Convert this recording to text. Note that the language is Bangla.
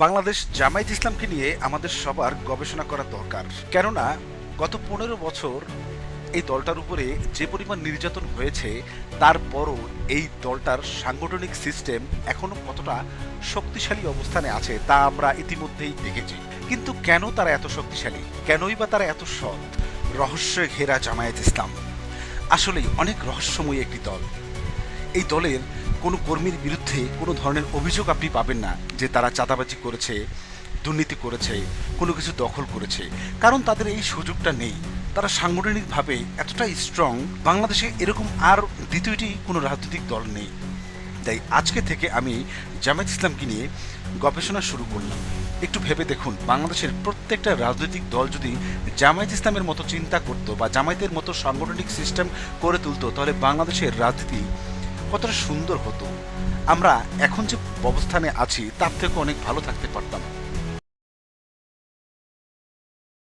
বাংলাদেশ জামায়াত ইসলামকে নিয়ে আমাদের সবার গবেষণা করা দরকার। কেননা, গত পনেরো বছর এই দলটার উপরে যে পরিমাণ নির্যাতন হয়েছে, তারপরও এই দলটার সাংগঠনিক সিস্টেম এখনও কতটা শক্তিশালী অবস্থানে আছে, তা আমরা ইতিমধ্যেই দেখেছি। কিন্তু কেন তারা এত শক্তিশালী? কেনই বা তারা এত সৎ? রহস্যে ঘেরা জামায়াত ইসলাম। আসলেই অনেক রহস্যময় একটি দল। এই দলের কোনো কর্মীর বিরুদ্ধে কোনো ধরনের অভিযোগ আপনি পাবেন না যে তারা চাঁদাবাজি করেছে, দুর্নীতি করেছে, কোনো কিছু দখল করেছে। কারণ তাদের এই সুযোগটা নেই। তারা সাংগঠনিকভাবে এতটাই স্ট্রং বাংলাদেশে এরকম আর দ্বিতীয়টি কোনো রাজনৈতিক দল নেই। তাই আজকে থেকে আমি জামায়াত ইসলামকে নিয়ে গবেষণা শুরু করলাম। একটু ভেবে দেখুন, বাংলাদেশের প্রত্যেকটা রাজনৈতিক দল যদি জামায়াত ইসলামের মতো চিন্তা করত বা জামায়াতের মতো সাংগঠনিক সিস্টেম করে তুলতো, তাহলে বাংলাদেশের রাজনীতি কতটা সুন্দর হতো। আমরা এখন যে অবস্থানে আছি তার থেকে অনেক ভালো থাকতে পারতাম।